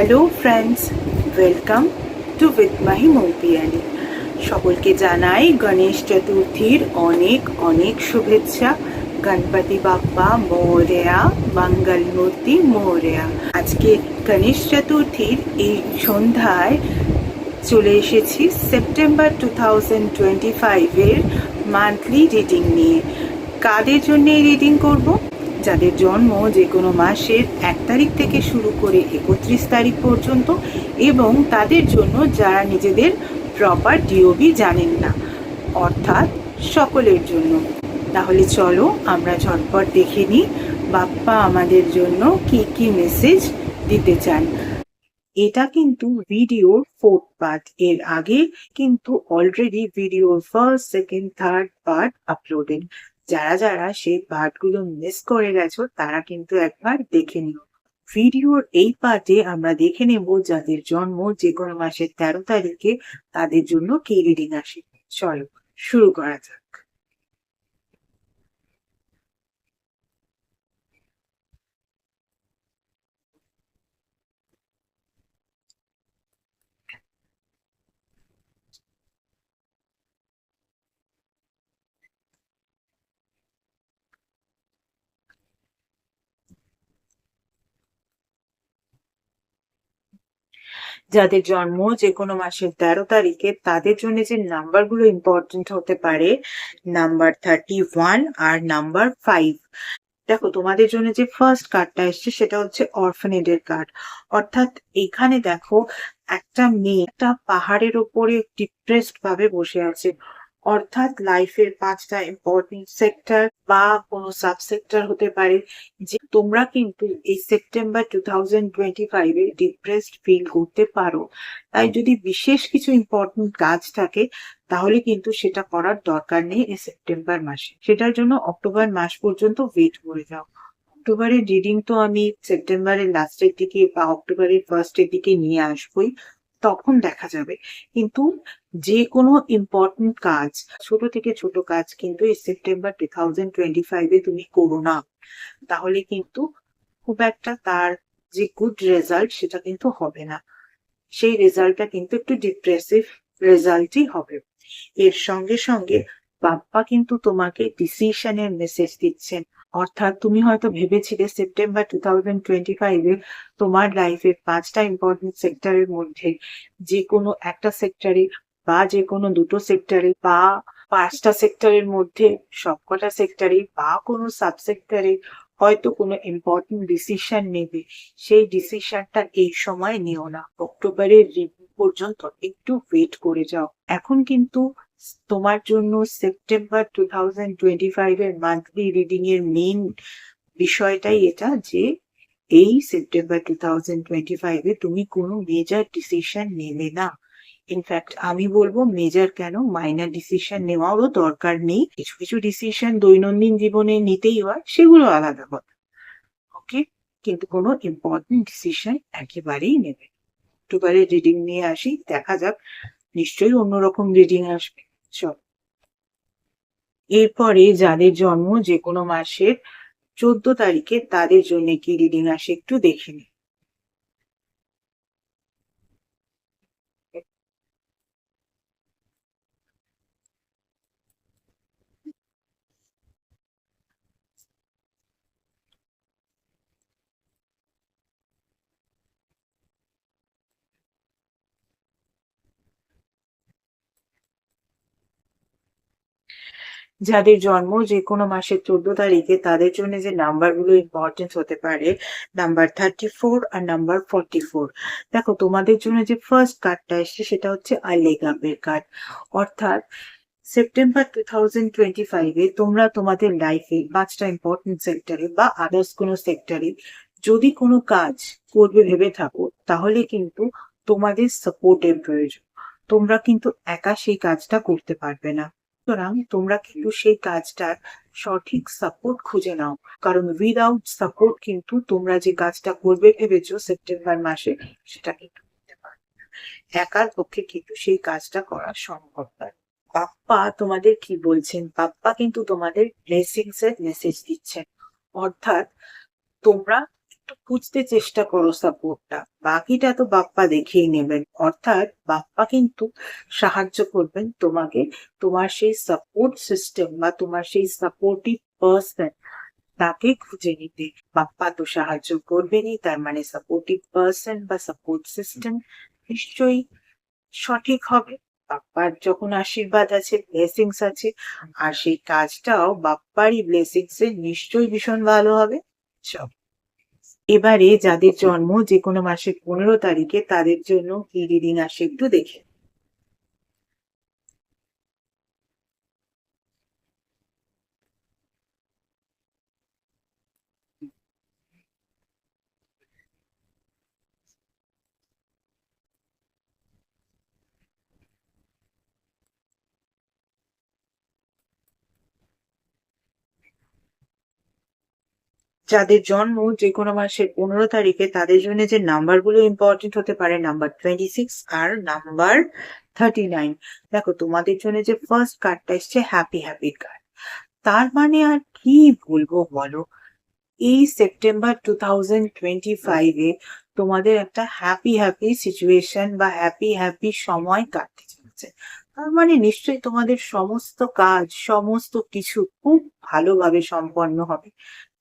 Hello friends welcome to Mahi Moupiyali সকলকে জানাই গণেশ চতুর্থীর অনেক অনেক শুভেচ্ছা। গণপতি বাপ্পা, মোরেয়া, মঙ্গল মূর্তি, মোরেয়া। আজকে গণেশ চতুর্থীর এই সন্ধ্যায় চলে এসেছি সেপ্টেম্বর টু থাউজেন্ড টোয়েন্টি ফাইভের মান্থলি রিডিং নিয়ে। কাদের জন্য এই রিডিং করব? যাদের জন্ম যে কোনো মাসের এক তারিখ থেকে শুরু করে একত্রিশ তারিখ পর্যন্ত এবং তাদের জন্য যারা নিজেদের প্রপার ডিওবি জানেন না, অর্থাৎ সকলের জন্য। তাহলে চলো আমরা ঝটপট দেখে নিই বাপ্পা আমাদের জন্য কি কি মেসেজ দিতে চান। এটা কিন্তু ভিডিওর ফোর্থ পার্ট এর আগে কিন্তু অলরেডি ভিডিওর first second third part uploaded যারা যারা সেই পার্টগুলো মিস করে গেছো, তারা কিন্তু একবার দেখে নিও। ভিডিওর এই পার্টে আমরা দেখে নেব যাদের জন্ম যে কোনো মাসের তেরো তারিখে, তাদের জন্য কি রিডিং আসে। চলো, শুরু করা যাক। যাদের জন্ম যে কোনো মাসের তেরো তারিখে, তাদের জন্য যে নাম্বারগুলো ইম্পর্টেন্ট হতে পারে নাম্বার থার্টি ওয়ান আর নাম্বার ফাইভ দেখো, তোমাদের জন্য যে ফার্স্ট কার্ডটা এসছে, সেটা হচ্ছে অরফানেডের কার্ড অর্থাৎ এখানে দেখো, একটা মেয়ে একটা পাহাড়ের ওপরে ডিপ্রেসড ভাবে বসে আছে। অর্থাৎ লাইফের পাঁচটা ইম্পর্টেন্ট সেক্টর বা কোনো সাবসেক্টর হতে পারে, যে তোমরা কিন্তু এই সেপ্টেম্বর টু থাউজেন্ড টোয়েন্টি ফাইভে ডিপ্রেসড ফিল করতে পারো। তাই যদি বিশেষ কিছু ইম্পর্টেন্ট কাজ থাকে, তাহলে কিন্তু সেটা করার দরকার নেই এই সেপ্টেম্বর মাসে। সেটার জন্য অক্টোবর মাস পর্যন্ত ওয়েট করে যাও। অক্টোবরের রিডিং তো আমি সেপ্টেম্বরের লাস্টের দিকে বা অক্টোবরের ফার্স্টের দিকে নিয়ে আসবোই। তখন দেখা যাবে। কিন্তু যে কোনো ইম্পর্টেন্ট কাজ ছোট থেকে ছোট কাজ কিন্তু এই সেপ্টেম্বর টু থাউজেন্ড টোয়েন্টি ফাইভে তুমি করো না। তাহলে কিন্তু খুব একটা তার যে গুড রেজাল্ট সেটা কিন্তু হবে না। সেই রেজাল্টটা কিন্তু একটু ডিপ্রেসিভ রেজাল্টই হবে। এর সঙ্গে সঙ্গে বাপ্পা কিন্তু তোমাকে ডিসিশনের মেসেজ দিচ্ছেন। অর্থাৎ তুমি হয়তো ভেবেছিলে সেপ্টেম্বর টু থাউজেন্ড টোয়েন্টি ফাইভে তোমার লাইফের পাঁচটা ইম্পর্টেন্ট সেক্টরের মধ্যে যে কোনো একটা সেক্টরে বা যে কোনো দুটো সেক্টরে বা পাঁচটা সেক্টরের মধ্যে সবকটা সেক্টরে বা কোনো সাবসেক্টরে হয়তো কোনো ইম্পর্টেন্ট ডিসিশন নেবে, সেই ডিসিশনটা এই সময় নিও না। অক্টোবরের রিভিউ পর্যন্ত একটু ওয়েট করে যাও। এখন কিন্তু তোমার জন্য September two thousand twenty five এর মান্থলি রিডিং এর মেইন বিষয়টাই এটা যে, এই সেপ্টেম্বর টু থাউজেন্ড টোয়েন্টি ফাইভে তুমি কোনো মেজর ডিসিশন নেবে না। ইনফ্যাক্ট আমি বলব মেজর কেন? মাইনার ডিসিশন নেওয়ারও দরকার নেই। কিছু কিছু ডিসিশন দৈনন্দিন জীবনে নিতেই হয়, সেগুলো আলাদা কথা। ওকে কিন্তু কোনো ইম্পর্টেন্ট ডিসিশন একেবারেই নেবে অক্টোবরের রিডিং নিয়ে আসি, দেখা যাক। নিশ্চয়ই অন্যরকম রিডিং আসবে। এরপরে যাদের জন্ম যে কোনো মাসের চোদ্দ তারিখে তাদের জন্য কি রিডিং আসে একটু দেখে নিই। যাদের জন্ম যে কোনো মাসের চোদ্দ তারিখে, তাদের জন্য যে নাম্বারগুলো ইম্পর্টেন্ট হতে পারে নাম্বার থার্টি ফোর আর নাম্বার ফর্টি ফোর দেখো, তোমাদের জন্য যে ফার্স্ট কার্ডটা এসছে, সেটা হচ্ছে আলেগাপের কার্ড অর্থাৎ সেপ্টেম্বর টু থাউজেন্ড টোয়েন্টি ফাইভে তোমরা তোমাদের লাইফে পাঁচটা ইম্পর্টেন্ট সেক্টরে বা আদার্স কোনো সেক্টরে যদি কোনো কাজ করবে, ভেবে থাকো, তাহলে কিন্তু তোমাদের সাপোর্টের প্রয়োজন। তোমরা কিন্তু একা সেই কাজটা করতে পারবে না। সুতরাং তোমরা কিন্তু সেই কাজটার সঠিক সাপোর্ট খুঁজে নাও। কারণ উইদাউট সাপোর্ট কিন্তু তোমরা যে কাজটা করবে ভেবেছো সেপ্টেম্বর মাসে, সেটা কিন্তু একার পক্ষে কিন্তু সেই কাজটা করা সম্ভব নয়। বাপ্পা তোমাদের কি বলছেন? বাপ্পা কিন্তু তোমাদের ব্লেসিংস এর মেসেজ দিচ্ছেন। অর্থাৎ তোমরা বুঝতে চেষ্টা করো সাপোর্টটা বাকিটা তো বাপ্পা দেখেই নেবেন। অর্থাৎ বাপ্পা কিন্তু সাহায্য করবেন তোমাকে। তোমার সেই সাপোর্ট সিস্টেম বা তোমার সেই সাপোর্টিভ পার্সন তাকে খুঁজে নিতে। বাপ্পা তো সাহায্য করবেনই, তার মানে সাপোর্টিভ পার্সন বা সাপোর্ট সিস্টেম নিশ্চয়ই সঠিক হবে। বাপ্পার যখন আশীর্বাদ আছে ব্লেসিংস আছে, আর সেই কাজটাও বাপ্পারই ব্লেসিংস এ নিশ্চয়ই ভীষণ ভালো হবে। সব এবারে যাদের জন্ম যে কোনো মাসের পনেরো তারিখে, তাদের জন্য কি রিডিং আসে, একটু দেখে। যাদের জন্ম যে কোনো মাসের পনেরো তারিখে, তাদের জন্য যে নাম্বারগুলো ইম্পর্টেন্ট হতে পারে নাম্বার টোয়েন্টি সিক্স আর নাম্বার থার্টি নাইন দেখো, তোমাদের জন্য যে ফার্স্ট কার্ডটা এসছে হ্যাপি হ্যাপি কার্ড তার মানে আর কি বলব বলো? এই সেপ্টেম্বর টু থাউজেন্ড টোয়েন্টি ফাইভে তোমাদের একটা হ্যাপি হ্যাপি সিচুয়েশন বা হ্যাপি হ্যাপি সময় কাটতে চলেছে। তার মানে নিশ্চয়ই তোমাদের সমস্ত কাজ, সমস্ত কিছু খুব ভালোভাবে সম্পন্ন হবে।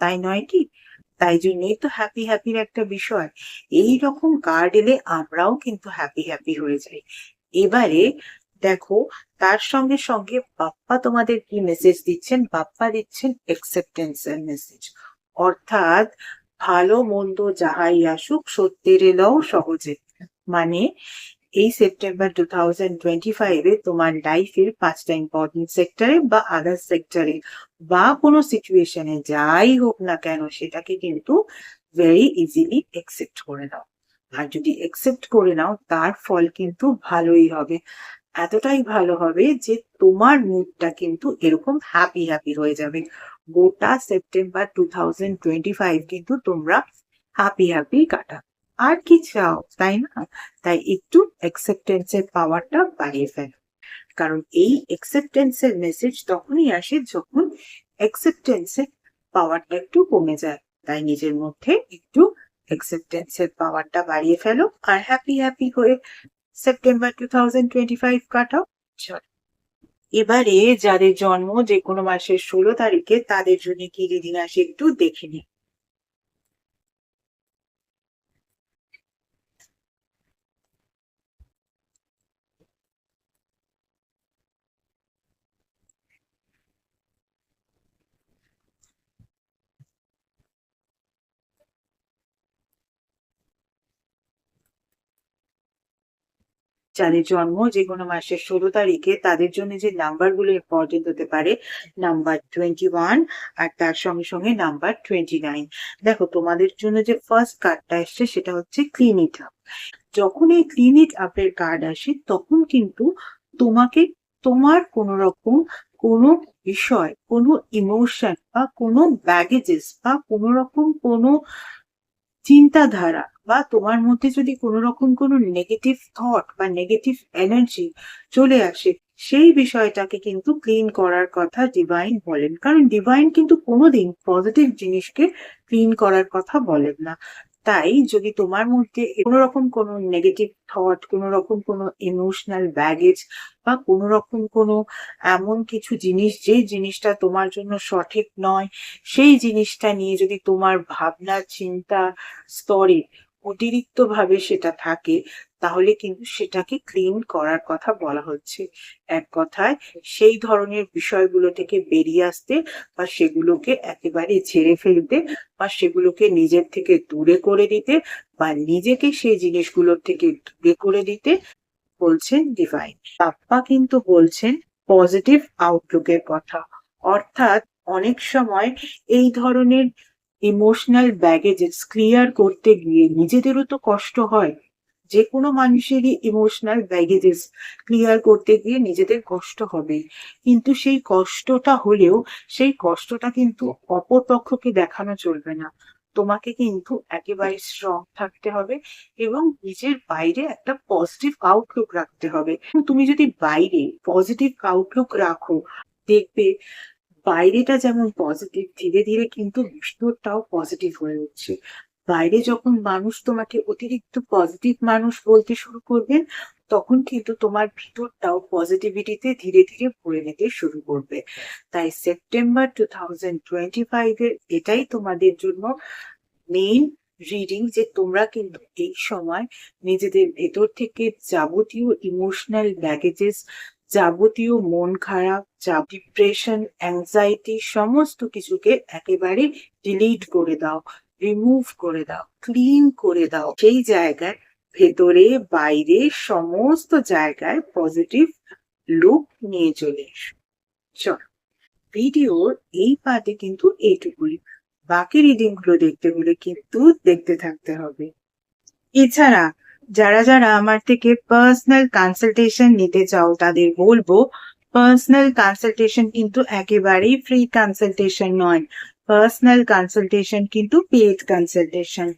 তাই নয় কি? তাই জন্যই তো হ্যাপি হ্যাপির একটা বিষয়। এই রকম কার্ড এলে আমরাও কিন্তু হ্যাপি হ্যাপি হয়ে যাই। এবারে দেখো, তার সঙ্গে সঙ্গে বাপ্পা তোমাদের কি মেসেজ দিচ্ছেন? বাপ্পা দিচ্ছেন একসেপ্টেন্স এর মেসেজ অর্থাৎ ভালো, মন্দ যাহাই আসুক, সত্যের এলাও সহজে। মানে এই সেপ্টেম্বর টু থাউজেন্ড টোয়েন্টি ফাইভে তোমার লাইফের পাঁচটা ইম্পর্টেন্ট সেক্টরে বা আদার সেক্টরে বা কোনো সিচুয়েশনে যাই হোক না কেন সেটাকে কিন্তু ভেরি ইজিলি একসেপ্ট করে নাও। আর যদি একসেপ্ট করে নাও, তার ফল কিন্তু ভালোই হবে। এতটাই ভালো হবে যে তোমার মুডটা কিন্তু এরকম হ্যাপি হ্যাপি হয়ে যাবে। গোটা September two thousand twenty five কিন্তু তোমরা হ্যাপি হ্যাপি কাটা আর কি চাও তাই না? তাই একটু অ্যাকসেপ্টেন্সের পাওয়ারটা বাড়িয়ে ফেলো। কারণ এই অ্যাকসেপ্টেন্সের মেসেজ তখনই আসে যখন অ্যাকসেপ্টেন্সের পাওয়ারটা একটু কমে যায়। তাই নিজের মধ্যে একটু অ্যাকসেপ্টেন্সের পাওয়ারটা বাড়িয়ে ফেলো আর হ্যাপি হ্যাপি হয়ে September two thousand twenty five কাটাও। চল। এবারে যাদের জন্ম যে কোনো মাসের ষোলো তারিখে তাদের জন্য কি রিডিং আসে একটু দেখে নিই। যাদের জন্ম যে কোনো মাসের ষোলো তারিখে তাদের জন্য যে নাম্বারগুলো ইম্পর্টেন্ট হতে পারে নাম্বার টোয়েন্টি ওয়ান আর তার সঙ্গে সঙ্গে নাম্বার টোয়েন্টি নাইন দেখো, তোমাদের জন্য যে ফার্স্ট কার্ডটা এসছে সেটা হচ্ছে ক্লিন আপ যখন এই ক্লিন ইট আপের কার্ড আসে, তখন কিন্তু তোমাকে তোমার কোন রকম কোনো বিষয়, কোনো ইমোশন বা কোনো ব্যাগেজেস বা কোনো রকম কোনো চিন্তাধারা বা তোমার মধ্যে যদি কোনো রকম কোনো নেগেটিভ থট বা নেগেটিভ এনার্জি চলে আসে, সেই বিষয়টাকে কিন্তু ক্লিন করার কথা ডিভাইন বলেন। কারণ ডিভাইন কিন্তু কোনোদিন পজিটিভ জিনিসকে ক্লিন করার কথা বলেন না। তাই যদি তোমার মধ্যে কোনো রকম কোনো নেগেটিভ থট কোনো রকম কোনো ইমোশনাল ব্যাগেজ বা কোনো রকম কোনো এমন কিছু জিনিস যে জিনিসটা তোমার জন্য সঠিক নয়, সেই জিনিসটা নিয়ে যদি তোমার ভাবনা, চিন্তা স্তরে অতিরিক্ত ভাবে সেটা থাকে, তাহলে কিন্তু সেটাকে ক্লিন করার কথা বলা হচ্ছে। এক কথায় সেই ধরনের বিষয়গুলো থেকে বেরিয়ে আসতে বা সেগুলোকে একেবারে ছেড়ে ফেলতে বা সেগুলোকে নিজের থেকে দূরে করে দিতে বা নিজেকে সেই জিনিসগুলোর থেকে দূরে করে দিতে বলছেন ডিভাইন বাপ্পা কিন্তু বলছেন পজিটিভ আউটলুকের কথা। অর্থাৎ অনেক সময় এই ধরনের ইমোশনাল ব্যাগেজেস ক্লিয়ার করতে গিয়ে নিজেদেরও তো কষ্ট হয়। যে কোনো মানুষেরই ইমোশনাল ব্যাগেজেস ক্লিয়ার করতে গিয়ে নিজেদের কষ্ট হবে। কিন্তু সেই কষ্টটা হলেও সেই কষ্টটা কিন্তু অপর পক্ষকে দেখানো চলবে না। তোমাকে কিন্তু একেবারে স্ট্রং থাকতে হবে এবং নিজের বাইরে একটা পজিটিভ আউটলুক রাখতে হবে। তুমি যদি বাইরে পজিটিভ আউটলুক রাখো, দেখবে বাইরেটা যেমন পজিটিভ ধীরে ধীরে কিন্তু ভিতরটাও পজিটিভ হয়ে উঠছে। বাইরে যখন মানুষ তোমাকে অতিরিক্ত পজিটিভ মানুষ বলতে শুরু করবেন তখন কিন্তু তোমার ভিতরটাও পজিটিভিটিতে ধীরে ধীরে ভরে নিতে শুরু করবে। তাই সেপ্টেম্বর টু থাউজেন্ড টোয়েন্টি ফাইভের এটাই তোমাদের জন্য মেইন রিডিং যে তোমরা কিন্তু এই সময় নিজেদের ভেতর থেকে যাবতীয় ইমোশনাল ব্যাগেজেস যাবতীয় মন খারাপ, যা ডিপ্রেশন অ্যাংজাইটি সমস্ত কিছুকে একেবারে ডিলিট করে দাও রিমুভ করে দাও ক্লিন করে দাও। সেই জায়গায় ভেতরে, বাইরে সমস্ত জায়গায় পজিটিভ লুক নিয়ে চলে এসো। চলো ভিডিওর এই পার্টে কিন্তু এইটুকুই। বাকি রিডিংগুলো দেখতে হলে কিন্তু দেখতে থাকতে হবে। এছাড়া যারা যারা আমার থেকে পার্সোনাল কনসালটেশন নিতে চাও তাদের বলবো পার্সোনাল কনসালটেশন কিন্তু একেবারেই ফ্রি কনসালটেশন নয় পার্সোনাল কনসালটেশন কিন্তু paid consultation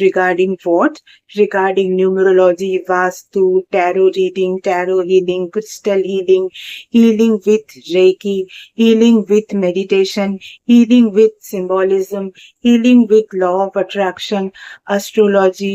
regarding what regarding numerology vastu tarot reading tarot healing crystal healing healing with reiki healing with meditation healing with symbolism healing with law of attraction astrology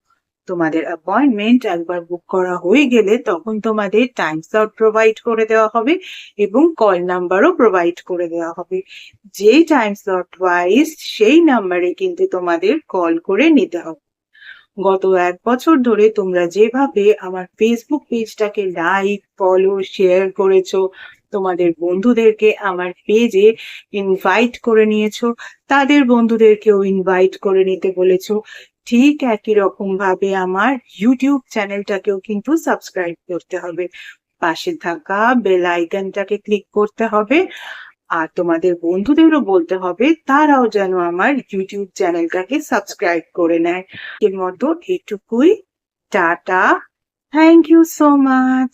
তোমাদের appointment একবার বুক করা হয়ে গেলে তখন তোমাদের time slot provide করে দেওয়া হবে এবং কল নাম্বারও প্রোভাইড করে দেওয়া হবে। যে টাইম স্লট ওয়াইজ সেই নাম্বারে কিন্তু তোমাদের কল করে নিতে হবে। গত এক বছর ধরে তোমরা যেভাবে আমার ফেসবুক পেজটাকে লাইক ফলো শেয়ার করেছ তোমাদের বন্ধুদেরকে আমার পেজে ইনভাইট করে নিয়েছো। তাদের বন্ধুদেরকেও ইনভাইট করে নিতে বলেছ। ঠিক একই রকম ভাবে আমার ইউটিউব চ্যানেলটাকেও কিন্তু সাবস্ক্রাইব করতে হবে। পাশে থাকা বেল আইকনটাকে ক্লিক করতে হবে। আর তোমাদের বন্ধুদেরও বলতে হবে, তারাও যেন আমার ইউটিউব চ্যানেলটাকে সাবস্ক্রাইব করে নেয়। এর মতো এটুকুই। Tata. Thank you so much